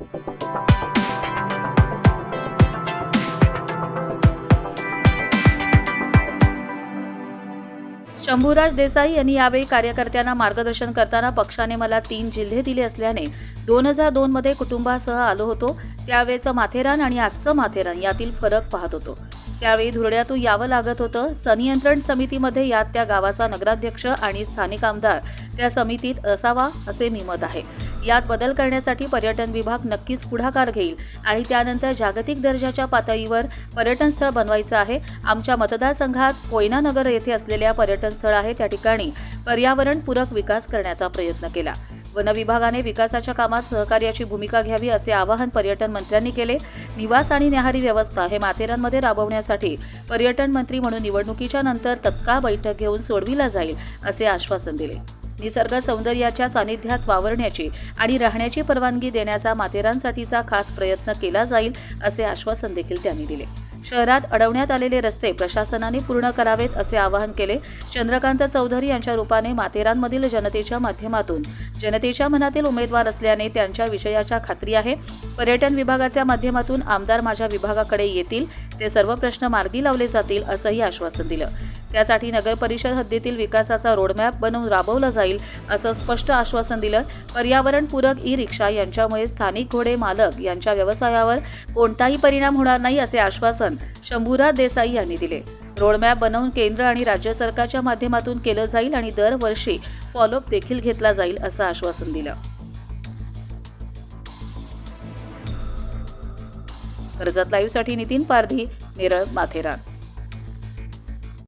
Thank you. Shambhuraj Desai यांनी यावेळी कार्यकर्त्यांना मार्गदर्शन करताना पक्षाने मला तीन जिल्हे दिले असल्याने दोन हजार दोन मध्ये कुटुंबासह आलो होतो. त्यावेळेचं माथेरान आणि आजचं माथेरान यातील फरक पाहत होतो. त्यावेळी धुरड्यातून यावं लागत होतं. सनियंत्रण समितीमध्ये यात त्या गावाचा नगराध्यक्ष आणि स्थानिक आमदार त्या समितीत असावा असे मी मत आहे. यात बदल करण्यासाठी पर्यटन विभाग नक्कीच पुढाकार घेईल आणि त्यानंतर जागतिक दर्जाच्या पातळीवर पर्यटन स्थळ बनवायचं आहे. आमच्या मतदारसंघात कोयना नगर येथे असलेल्या पर्यटन स्थळ आहे त्या ठिकाणी पर्यावरणपूरक विकास करण्याचा प्रयत्न केला. वन विभागाने विकासाच्या कामात सहकार्याची भूमिका घ्यावी असे आवाहन पर्यटन मंत्र्यांनी केले. निवास आणि न्याहारी व्यवस्था हे माथेरानमध्ये राबवण्यासाठी पर्यटन मंत्री म्हणून निवडणुकीच्या नंतर तत्काळ बैठक घेऊन सोडविला जाईल असे आश्वासन दिले. निसर्ग सौंदर्याच्या सानिध्यात वावरण्याची आणि राहण्याची परवानगी देण्याचा माथेरानसाठीचा खास प्रयत्न केला जाईल असे आश्वासन देखील त्यांनी दिले. शहरात अडवण्यात आलेले रस्ते प्रशासनाने पूर्ण करावेत असे आवाहन केले. चंद्रकांत चौधरी यांच्या रूपाने माथेरानमधील जनतेच्या माध्यमातून. जनतेच्या मनातील उमेदवार असल्याने त्यांच्या विषयाच्या खात्री आहे. पर्यटन विभागाच्या माध्यमातून आमदार माझ्या विभागाकडे येतील. ते सर्व प्रश्न मार्गी लावले जातील असंही आश्वासन दिलं. त्यासाठी नगर परिषद हद्दीतील विकासाचा रोडमॅप बनवून राबवला जाईल असं स्पष्ट आश्वासन दिलं. पर्यावरणपूरक ई रिक्षा यांच्यामुळे स्थानिक घोडे मालक यांच्या व्यवसायावर कोणताही परिणाम होणार नाही असे आश्वासन शंभूराज देसाई यांनी दिले. रोडमॅप बनवून केंद्र आणि राज्य सरकारच्या माध्यमातून केलं जाईल आणि दरवर्षी फॉलोअप देखील घेतला जाईल असं आश्वासन दिलं. कर्जत लाईव्हसाठी नितीन पारधी नेरळ माथेरान.